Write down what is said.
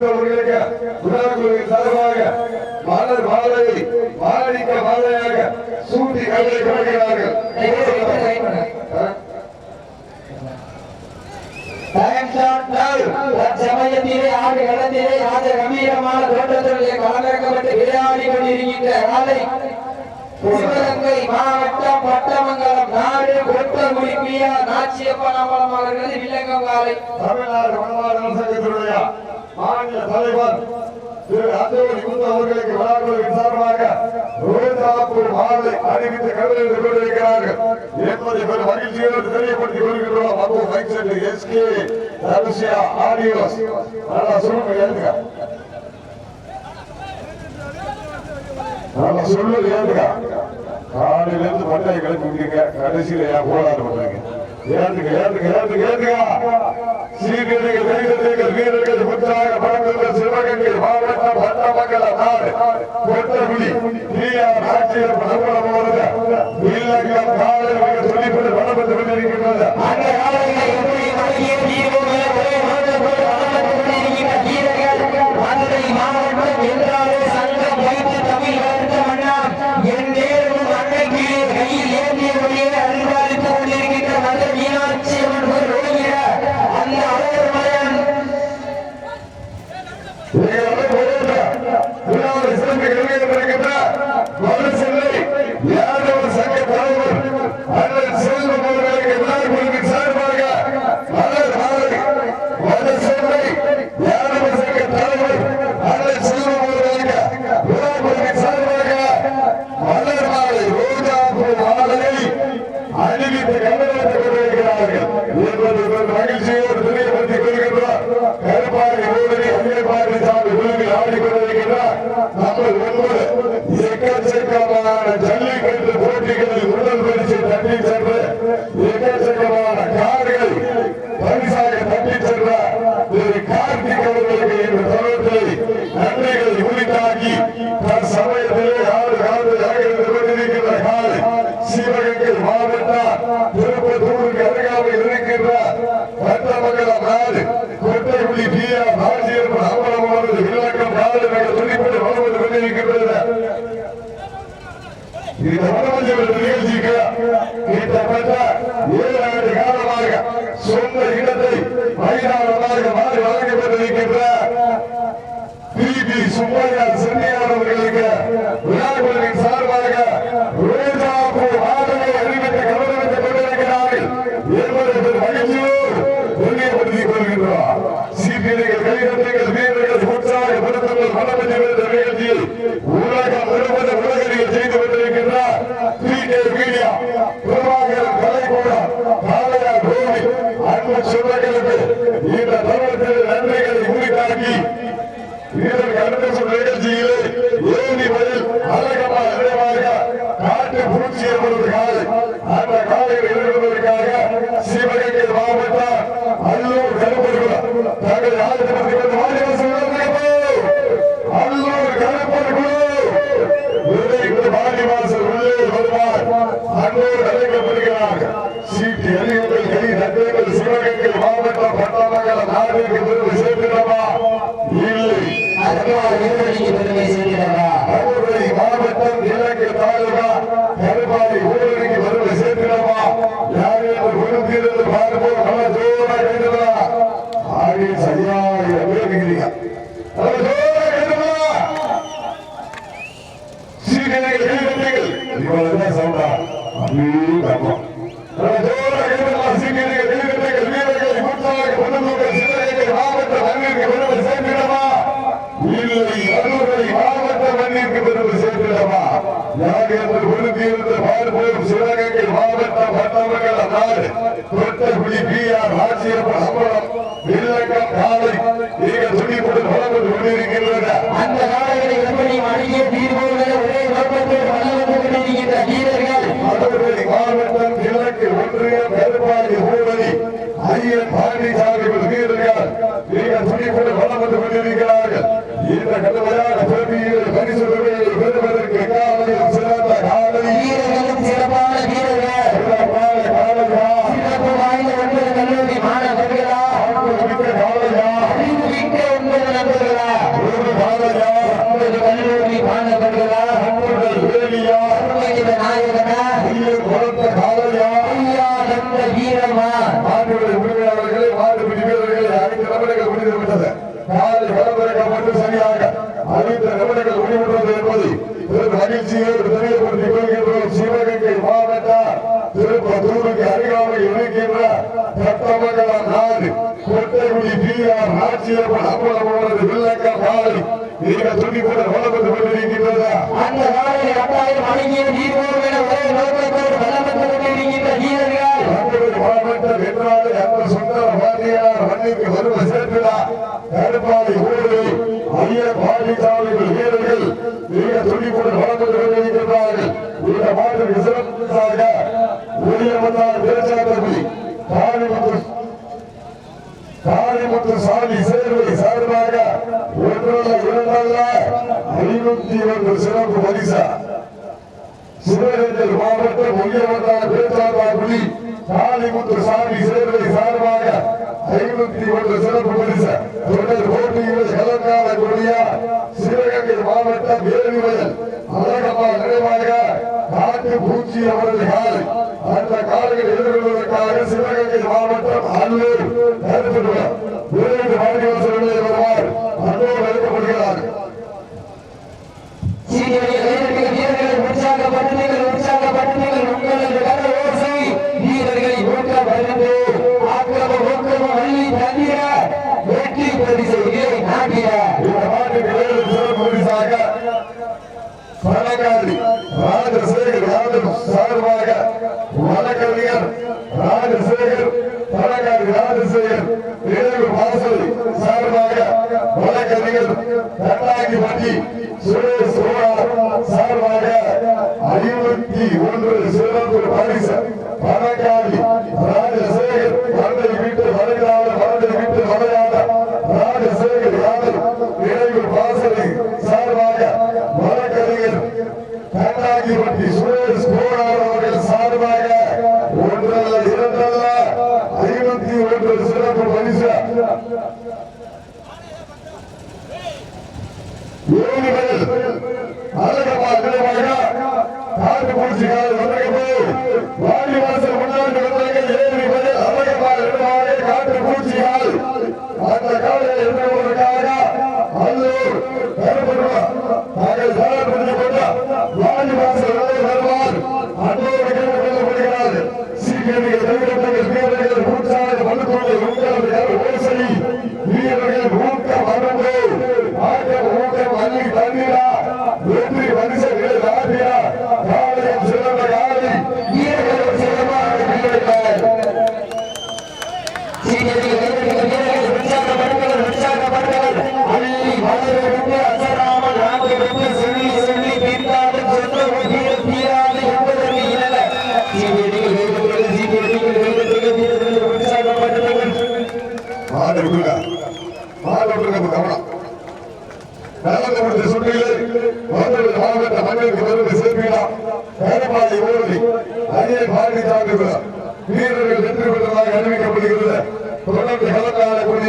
அவர்களுக்கு குணாக்குழுவின் சார்பாக மாணவர் மாணவரை மாணவிக்க தமிழ்நாடு வனவாளர் சங்கத்தினுடைய மாநில தலைவர் திரு அந்தோணி குந்து அவர்களுக்கு விழாக்களுக்கு சார்பாக ரோஜாப்பூர் மாலை அறிவித்து கவிதைகள் கொண்டிருக்கிறார்கள். என்பதை பெரும் மகிழ்ச்சியோடு தெரியப்படுத்திக் கொள்கின்றோம் அப்போ பைக் சென்று எஸ்கே தனுஷியா ஆடியோஸ் நல்லா சொல்லுங்க ஏழுங்க நல்லா சொல்லுங்க ஏழுங்க காலையில இருந்து பட்டையை கிளம்பி கடைசியில ஏன் போராட்டம் பண்றீங்க ஏற்றுங்க ஏற்றுங்க ஏற்றுங்க ஏற்றுங்க சீர்கேடுகள் வீரர்கள் வீரர்கள் முற்றாக பழங்கள் சிவகங்கள் மாவட்ட பட்டமங்கல நாடு நடைபெற இருக்கின்ற பி பி சுப்பையா சென்னையாளர்களை அரசு நிகழ்ச்சியிலே ஏரி வழியில் அழகமாக காட்டு புரட்சி என்பது காலை அந்த காலையில் மாவட்ட மற்றவர்கள் அதாவது தொட்டகுடி பி ஆர் ராஜ்யம் பிரபலம் দিয়ে ಬೆಟ್ಟಗುಡಿ ಬಿಆರ್ ರಾಜ್ಯ ಹಬ್ಬದ ವಿಲ್ಲಕ್ಕ ಬಾಳಿ ಈಗ ತುಟಿಪುರ ಹೊಲಬಂದು ಬಂದಿರಿಕ್ಕಿಲ್ಲದ அந்த நாளை அட்டாயம் அணுகிய நீர்வோர்வென ஒரே நோக்கத்தோடு வலம் வந்து கொண்டிருக்கின்ற வீரர்கள் நம்முடைய மாவட்டம் என்றாலே அந்த சுந்தர வாரியார் மண்ணிற்கு வருவ சேர்ப்பிலா கருப்பாளி இங்குள்ள இடங்கள்ல ஐநூத்தி ஒன்று சிறப்பு பரிசா. சிவகங்கை மாவட்டம் உயர்வட்டார பேச்சாளி காளிமுத்து சாமி சேர்வை சார்பாக ஐநூத்தி ஒன்று சிறப்பு பரிசு. தொடர் போட்டியில் கலந்தாடக்கூடிய சிவகங்கை மாவட்டம் வேலுவயல் அழகப்பா நிறைவாக காட்டு பூச்சி அவரது காலை. அந்த காலையில் எதிர்கொள்வதற்காக சிவகங்கை மாவட்டம் அல்லூர் வேறு மாநில ராஜகாதி ராஜசேகர் ராஜன் சார்பாக வழக்கறிஞர் ராஜசேகர் வழக்காதி ராஜசேகர் தேவர் வாசல் சார்பாக வழக்கறிஞர் தட்டாங்கி பட்டி சுரேஷ் சோழார் சார்பாக ஐம்பத்தி ஒன்று சிறப்பு பரிசு வழக்காதி வீரர்கள் வெற்றி பெற்றதாக அறிவிக்கப்படுகிறது. కుల విహలకాలకు